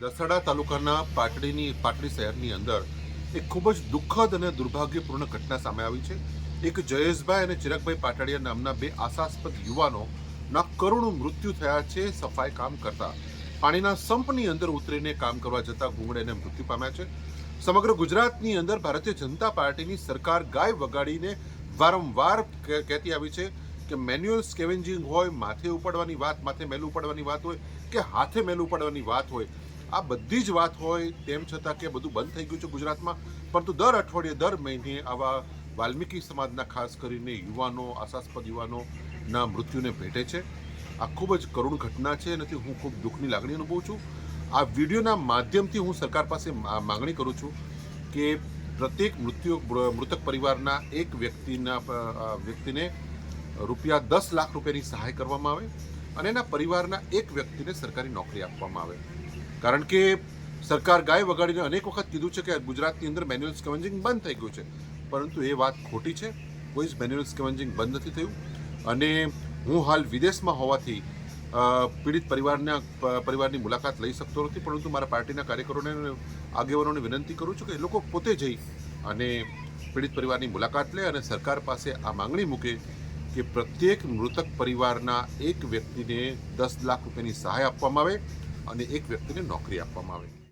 દસાડા તાલુકાના પાટડીની પાટડી શહેરની અંદર એક ખૂબ જ દુઃખદ અને દુર્ભાગ્યપૂર્ણ ઘટના સામે આવી છે. એક જયેશભાઈ અને ચિરાગભાઈ પાટડિયા નામના બે આશાસ્પદ યુવાનોના કરુણ મૃત્યુ થયા છે, સફાઈ કામ કરતા. પાણીના સંપની અંદર ઉતરીને કામ કરવા જતા ગુંગળેને મૃત્યુ પામ્યા છે. સમગ્ર ગુજરાતની અંદર ભારતીય જનતા પાર્ટીની સરકાર ગાય વગાડીને વારંવાર કહેતી આવી છે કે મેન્યુઅલ સ્કેવેન્જિંગ હોય, માથે ઉપાડવાની વાત, માથે મેલું ઉપાડવાની વાત હોય કે હાથે મેલું ઉપાડવાની વાત હોય આ બધી જ વાત હોય તેમ છતાં કે બધું બંધ થઈ ગયું છે ગુજરાતમાં. પરંતુ દર અઠવાડિયે, દર મહિને આવા વાલ્મીકી સમાજના ખાસ કરીને યુવાનો, આશાસ્પદ યુવાનોના મૃત્યુને ભેટે છે. આ ખૂબ જ કરુણ ઘટના છે. એનાથી હું ખૂબ દુઃખની લાગણી અનુભવું છું. આ વિડીયોના માધ્યમથી હું સરકાર પાસે માગણી કરું છું કે પ્રત્યેક મૃત્યુ, મૃતક પરિવારના એક વ્યક્તિના વ્યક્તિને રૂપિયા દસ લાખ રૂપિયાની સહાય કરવામાં આવે અને એના પરિવારના એક વ્યક્તિને સરકારી નોકરી આપવામાં આવે. કારણ કે સરકાર ગાય વગાડીને અનેક વખત કીધું છે કે ગુજરાતની અંદર મેન્યુઅલ સ્કવન્જિંગ બંધ થઈ ગયું છે. પરંતુ એ વાત ખોટી છે. કોઈ જ મેન્યુઅલ સ્કવન્જિંગ બંધ નથી થયું. અને હું હાલ વિદેશમાં હોવાથી પીડિત પરિવારના પરિવારની મુલાકાત લઈ શકતો નથી. પરંતુ મારા પાર્ટીના કાર્યકરોને આગેવાનોને વિનંતી કરું છું કે એ લોકો પોતે જઈ અને પીડિત પરિવારની મુલાકાત લે અને સરકાર પાસે આ માંગણી મૂકે કે પ્રત્યેક મૃતક પરિવારના એક વ્યક્તિને દસ લાખ રૂપિયાની સહાય આપવામાં આવે. અને એક વ્યક્તિને નોકરી આપવામાં આવે.